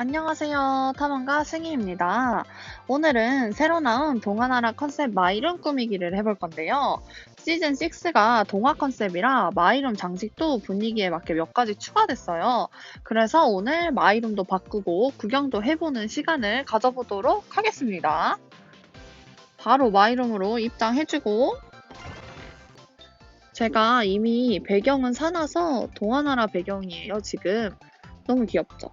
안녕하세요. 탐험가 승희입니다. 오늘은 새로 나온 동화나라 컨셉 마이룸 꾸미기를 해볼 건데요. 시즌 6가 동화 컨셉이라 마이룸 장식도 분위기에 맞게 몇 가지 추가됐어요. 그래서 오늘 마이룸도 바꾸고 구경도 해보는 시간을 가져보도록 하겠습니다. 바로 마이룸으로 입장해주고 제가 이미 배경은 사놔서 동화나라 배경이에요, 지금. 너무 귀엽죠?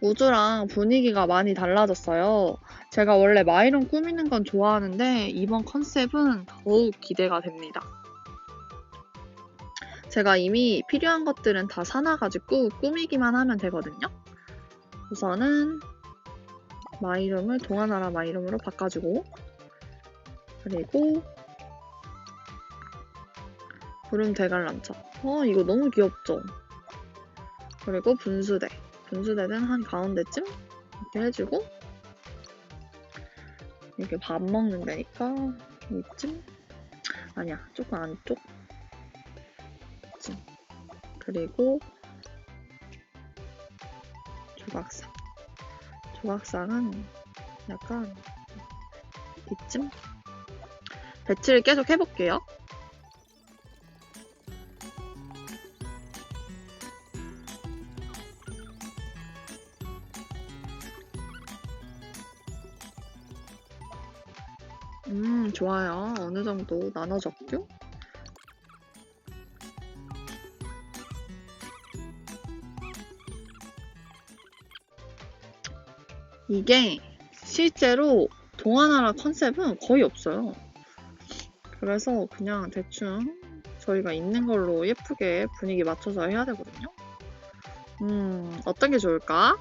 우주랑 분위기가 많이 달라졌어요. 제가 원래 마이룸 꾸미는 건 좋아하는데 이번 컨셉은 더욱 기대가 됩니다. 제가 이미 필요한 것들은 다 사놔가지고 꾸미기만 하면 되거든요. 우선은 마이룸을 동화나라 마이룸으로 바꿔주고 그리고 구름 대관람차. 어 이거 너무 귀엽죠? 그리고 분수대. 분수대는 한 가운데쯤 이렇게 해주고 이렇게 밥 먹는 데니까 이쯤? 아니야 조금 안쪽? 이쯤. 그리고 조각상. 조각상은 약간 이쯤? 배치를 계속 해볼게요 음, 좋아요. 어느 정도 나눠졌죠? 이게 실제로 동화나라 컨셉은 거의 없어요. 그래서 그냥 대충 저희가 있는 걸로 예쁘게 분위기 맞춰서 해야 되거든요. 음, 어떤 게 좋을까?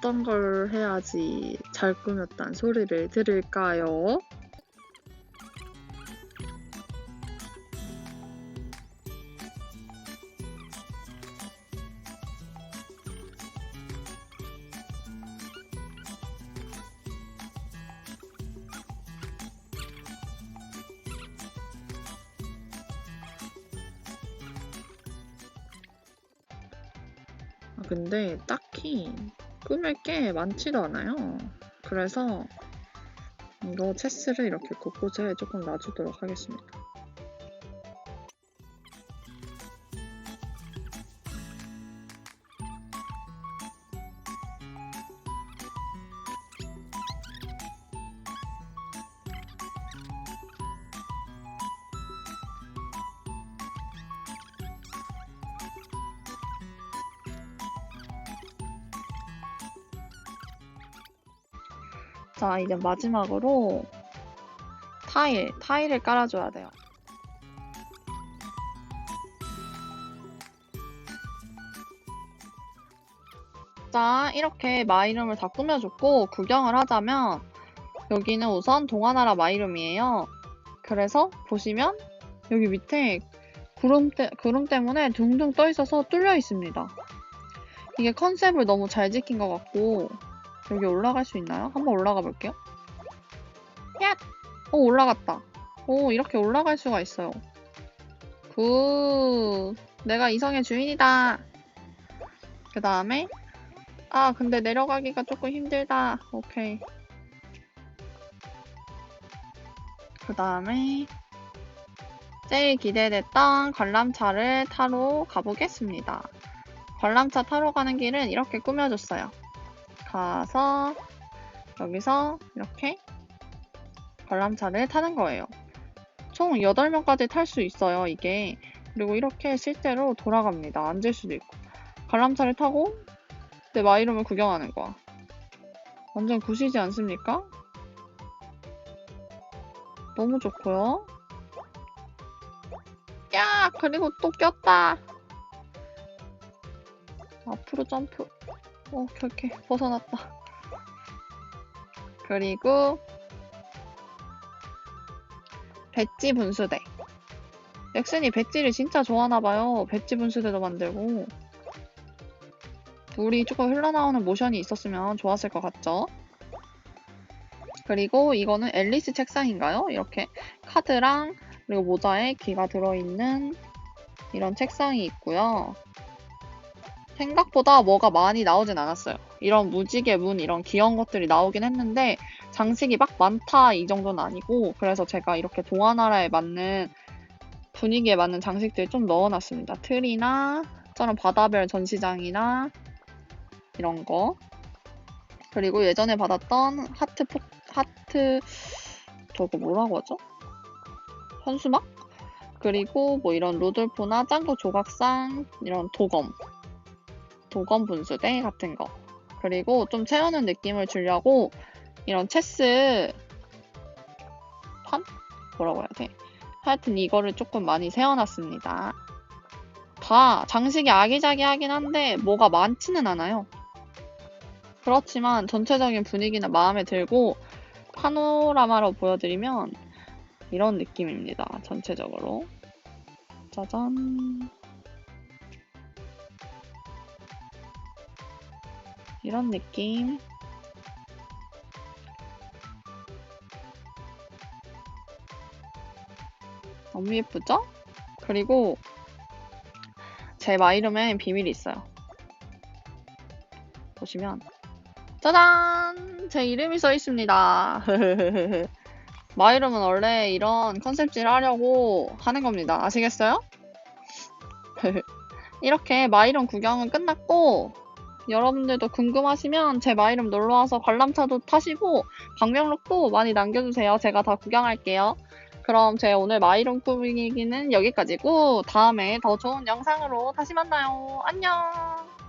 어떤 걸 해야지 잘 꾸몄단 소리를 들을까요? 아, 근데 딱히 꾸밀 게 많지도 않아요. 그래서 이거 체스를 이렇게 곳곳에 조금 놔주도록 하겠습니다. 자, 이제 마지막으로 타일, 타일을 깔아줘야 돼요. 자, 이렇게 마이룸을 다 꾸며줬고 구경을 하자면 여기는 우선 동화나라 마이룸이에요. 그래서 보시면 여기 밑에 구름, 때, 구름 때문에 둥둥 떠 있어서 뚫려 있습니다. 이게 컨셉을 너무 잘 지킨 것 같고 여기 올라갈 수 있나요? 한번 올라가 볼게요. 야! 오, 올라갔다. 오, 이렇게 올라갈 수가 있어요. 굿. 내가 이성의 주인이다. 그 다음에, 아, 근데 내려가기가 조금 힘들다. 오케이. 그 다음에, 제일 기대됐던 관람차를 타러 가보겠습니다. 관람차 타러 가는 길은 이렇게 꾸며줬어요. 가서 여기서 이렇게 관람차를 타는 거예요. 총 8명까지 탈 수 있어요, 이게. 그리고 이렇게 실제로 돌아갑니다. 앉을 수도 있고. 관람차를 타고 내 마이룸을 구경하는 거야. 완전 굿이지 않습니까? 너무 좋고요. 야! 그리고 또 꼈다! 앞으로 점프. 어, 오케이, 벗어났다. 그리고 배지 분수대. 넥슨이 배지를 진짜 좋아하나봐요. 배지 분수대도 만들고. 물이 조금 흘러나오는 모션이 있었으면 좋았을 것 같죠? 그리고 이거는 앨리스 책상인가요? 이렇게 카드랑 그리고 모자에 귀가 들어있는 이런 책상이 있고요. 생각보다 뭐가 많이 나오진 않았어요. 이런 무지개 문 이런 귀여운 것들이 나오긴 했는데 장식이 막 많다 이 정도는 아니고 그래서 제가 이렇게 동화나라에 맞는 분위기에 맞는 장식들 좀 넣어놨습니다. 틀이나 저런 바다별 전시장이나 이런 거 그리고 예전에 받았던 하트 포 하트 저거 뭐라고 하죠? 현수막? 그리고 뭐 이런 루돌프나 짱구 조각상 이런 도검 도검 분수대 같은 거 그리고 좀 채우는 느낌을 주려고 이런 체스 판? 뭐라고 해야 돼? 하여튼 이거를 조금 많이 세워놨습니다. 다 장식이 아기자기하긴 한데 뭐가 많지는 않아요. 그렇지만 전체적인 분위기는 마음에 들고 파노라마로 보여드리면 이런 느낌입니다. 전체적으로. 짜잔. 이런 느낌. 너무 예쁘죠? 그리고 제 마이름엔 비밀이 있어요. 보시면 짜잔! 제 이름이 써 있습니다. 마이름은 원래 이런 컨셉질을 하려고 하는 겁니다. 아시겠어요? 이렇게 마이름 구경은 끝났고 여러분들도 궁금하시면 제 마이름 놀러와서 관람차도 타시고 방명록도 많이 남겨주세요. 제가 다 구경할게요. 그럼 제 오늘 마이룸 꾸미기는 여기까지고 다음에 더 좋은 영상으로 다시 만나요. 안녕!